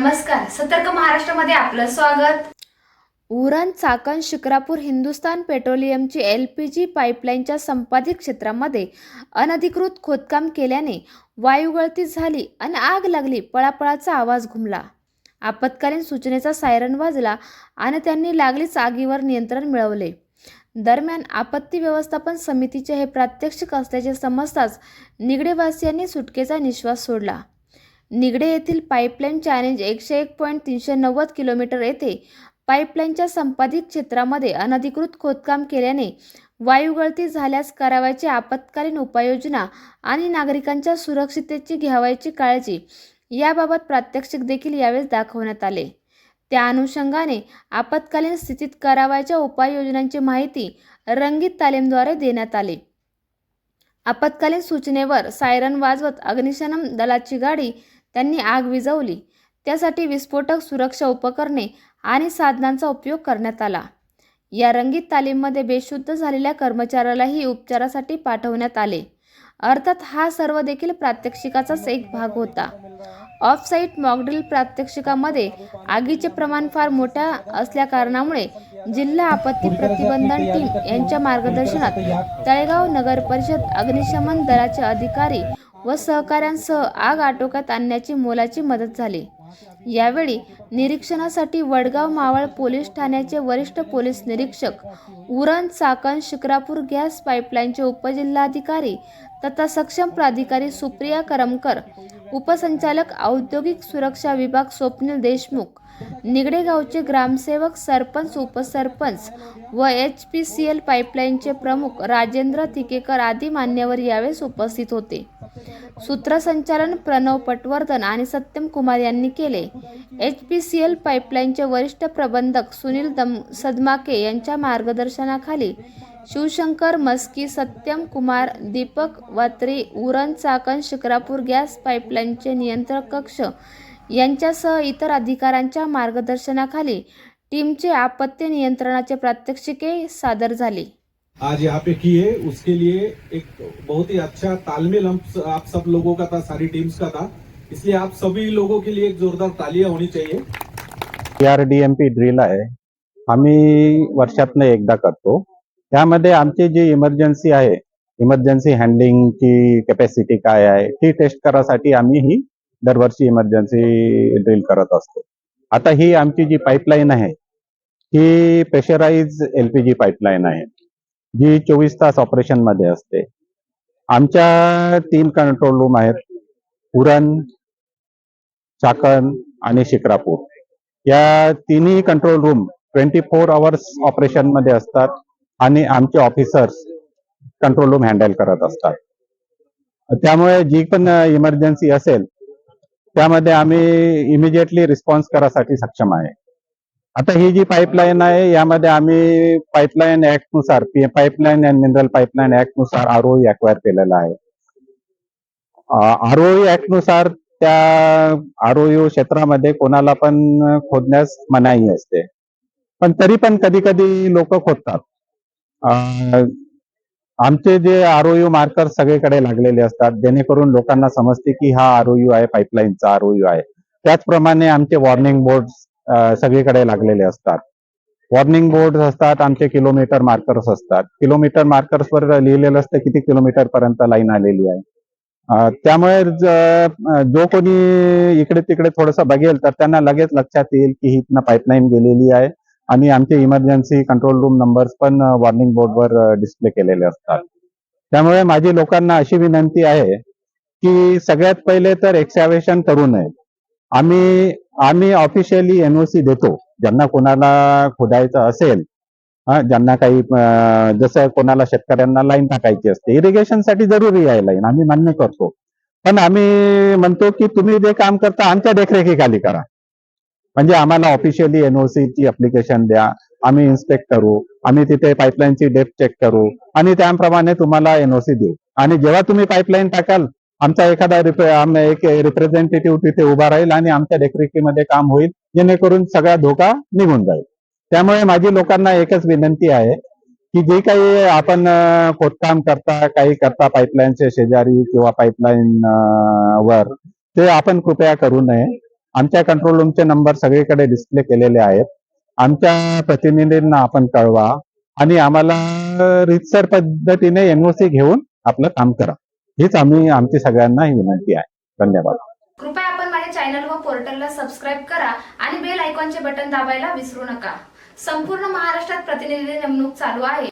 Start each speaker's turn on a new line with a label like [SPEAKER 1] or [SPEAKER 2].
[SPEAKER 1] नमस्कार सतर्क महाराष्ट्रामध्ये आपलं स्वागत.
[SPEAKER 2] उरण चाकण शिक्रापूर हिंदुस्तान पेट्रोलियमची एल पी जी पाईपलाईनच्या संपादित क्षेत्रामध्ये अनधिकृत खोदकाम केल्याने वायुगळती झाली आणि आग लागली पळापळाचा आवाज घुमला. आपत्कालीन सूचनेचा सायरन वाजला आणि त्यांनी लागलीच आगीवर नियंत्रण मिळवले. दरम्यान आपत्ती व्यवस्थापन समितीचे हे प्रात्यक्षिक असल्याचे समजताच निगडेवासियांनी सुटकेचा निश्वास सोडला. निगडे येथील पाईपलाईन चॅलेंज एकशे एक पॉईंट तीनशे नव्वद किलोमीटर येथे पाईपलाईनच्या संपादित क्षेत्रामध्ये अनधिकृत खोदकाम केल्याने वायुगळती झाल्यास करावयाची आपत्कालीन उपाययोजना आणि नागरिकांच्या सुरक्षिततेची घ्यावयाची काळजी याबाबत प्रात्यक्षिक देखील यावेळेस दाखवण्यात आले. त्या अनुषंगाने आपत्कालीन स्थितीत करावयाच्या उपाययोजनांची माहिती रंगीत तालीमद्वारे देण्यात आली. आपत्कालीन सूचनेवर सायरन वाजवत अग्निशमन दलाची गाडी त्यांनी आग विझवली. त्यासाठी विस्फोटक सुरक्षा उपकरणे आणि साधनांचा उपयोग करण्यात आला. या रंगीत तालीममध्ये बेशुद्ध झालेल्या कर्मचाऱ्यालाही उपचारासाठी पाठवण्यात आले. अर्थात हा सर्व देखील प्रात्यक्षिकाचाच एक भाग होता. ऑफसाईट मॉकड्रिल प्रात्यक्षिकामध्ये आगीचे प्रमाण फार मोठ्या असल्याकारणामुळे जिल्हा आपत्ती प्रतिबंधन टीम यांच्या मार्गदर्शनात तळेगाव नगर परिषद अग्निशमन दलाचे अधिकारी व सहकाऱ्यांसह आग आटोक्यात आणण्याची मोलाची मदत झाली. यावेळी निरीक्षणासाठी वडगाव मावळ पोलीस ठाण्याचे वरिष्ठ पोलीस निरीक्षक उरण चाकण शिक्रापूर गॅस पाईपलाईनचे उपजिल्हाधिकारी तथा सक्षम प्राधिकारी सुप्रिया करमकर उपसंचालक औद्योगिक सुरक्षा विभाग स्वप्नील देशमुख निगडे गावचे ग्रामसेवक सरपंच उपसरपंच व एच पी सी एल पाईपलाईनचे प्रमुख राजेंद्र तिकेकर आदी मान्यवर यावेळेस उपस्थित होते. सूत्रसंचालन प्रणव पटवर्धन आणि सत्यम कुमार यांनी केले. एच पी सी एल पाईपलाईनचे वरिष्ठ प्रबंधक सुनील दम सदमाके यांच्या मार्गदर्शनाखाली शिवशंकर मस्की सत्यम कुमार दीपक वात्री उरण चाकण शिक्रापूर गॅस पाईपलाईनचे नियंत्रक कक्ष यांच्यासह इतर अधिकाऱ्यांच्या मार्गदर्शनाखाली टीमचे आपत्ती नियंत्रणाचे प्रात्यक्षिके सादर झाले.
[SPEAKER 3] आज यहाँ पे किए उसके लिए एक बहुत ही अच्छा तालमेल हम आप सब लोगों का था सारी टीम्स का था। इसलिए आप सभी लोगों के लिए एक जोरदार तालियां होनी चाहिए।
[SPEAKER 4] R D M P drill आहे. आम्ही वर्षातनं एकदा करतो. त्यामध्ये आमची जी इमर्जन्सी आहे इमर्जन्सी हँडलिंगची कॅपॅसिटी काय आहे ती टेस्ट करासाठी आम्ही ही दरवर्षी इमर्जन्सी ड्रिल करत असतो. आता ही आमची जी पाईपलाईन आहे ही pressurise L P G pipeline आहे जी चोवीस तास ऑपरेशनमध्ये असते. आमच्या तीन कंट्रोल रूम आहेत पुरण चाकण आणि शिक्रापूर. या तिन्ही control room twenty four hours ऑपरेशनमध्ये असतात. आणि आमचे ऑफिसर्स कंट्रोल रूम हँडल करत असतात. त्यामुळे जी पण इमर्जन्सी असेल त्यामध्ये आम्ही इमिजिएटली रिस्पॉन्स करासाठी सक्षम आहे. आता ही जी पाईपलाईन आहे यामध्ये आम्ही पाईपलाईन ऍक्टनुसार पाईपलाईन अँड मिनरल पाईपलाईन ऍक्टनुसार आरओई अक्वायर केलेला आहे. आरओई ऍक्टनुसार त्या आरओयू क्षेत्रामध्ये कोणाला पण खोदण्यास मनाई असते पण तरी पण कधी कधी लोक खोदतात. आमचे जे आरओयू मार्कर सगळीकडे लागलेले असतात जेणेकरून लोकांना समजते की हा आरओयू आहे पाईपलाईनचा आरओयू आहे. त्याचप्रमाणे आमचे वॉर्निंग बोर्ड सगळीकडे लागलेले असतात. वॉर्निंग बोर्ड असतात आमचे किलोमीटर मार्कर्स असतात. किलोमीटर मार्कर्सवर लिहिलेलं असतं किती किलोमीटर पर्यंत लाईन आलेली आहे. त्यामुळे जो कोणी इकडे तिकडे थोडस बघेल तर त्यांना लगेच लक्षात येईल की ही पाईपलाईन गेलेली आहे. आणि आमचे इमर्जन्सी कंट्रोल रूम नंबर्स पण वॉर्निंग बोर्डवर डिस्प्ले केलेले असतात. त्यामुळे माझी लोकांना अशी विनंती आहे की सगळ्यात पहिले तर एक्सॅवेशन करू नये. आम्ही आम्ही ऑफिशियली एनओसी देतो. ज्यांना कोणाला खोदायचं असेल हा, ज्यांना काही जसं कोणाला शेतकऱ्यांना लाईन टाकायची असते इरिगेशनसाठी जरुरी आहे लाईन आम्ही मान्य करतो. पण आम्ही म्हणतो की तुम्ही जे काम करता आमच्या देखरेखीखाली करा. म्हणजे आम्हाला ऑफिशियली एनओसी ची अप्लिकेशन द्या. आम्ही इन्स्पेक्ट करू. आम्ही तिथे पाईपलाईनची डेप्थ चेक करू. आणि त्याप्रमाणे तुम्हाला एनओसी देऊ. आणि जेव्हा तुम्ही पाईपलाईन टाकाल आमचा एखादा एक रिप्रेझेंटेटिव्ह तिथे उभा राहील आणि आमच्या देखरेखीमध्ये काम होईल. जेणेकरून सगळा धोका निघून जाईल. त्यामुळे माझी लोकांना एकच विनंती आहे की जे काही आपण खोदकाम करता काही करता पाईपलाईनच्या शेजारी किंवा पाईपलाईन वर ते आपण कृपया करू नये. आमच्या कंट्रोल रूमचे नंबर सगळीकडे डिस्प्ले केलेले आहेत. आमच्या प्रतिनिधींना आपण कळवा आणि आम्हाला रितसर पद्धतीने एनओसी घेऊन आपलं काम करा. हीच आम्ही आमची सगळ्यांना ही विनंती आहे. धन्यवाद.
[SPEAKER 2] कृपया आपण माझ्या चॅनल व पोर्टलला सबस्क्राईब करा आणि बेल आयकॉनचे बटन दाबायला विसरू नका. संपूर्ण महाराष्ट्रात प्रतिनिधी नेमणूक चालू आहे.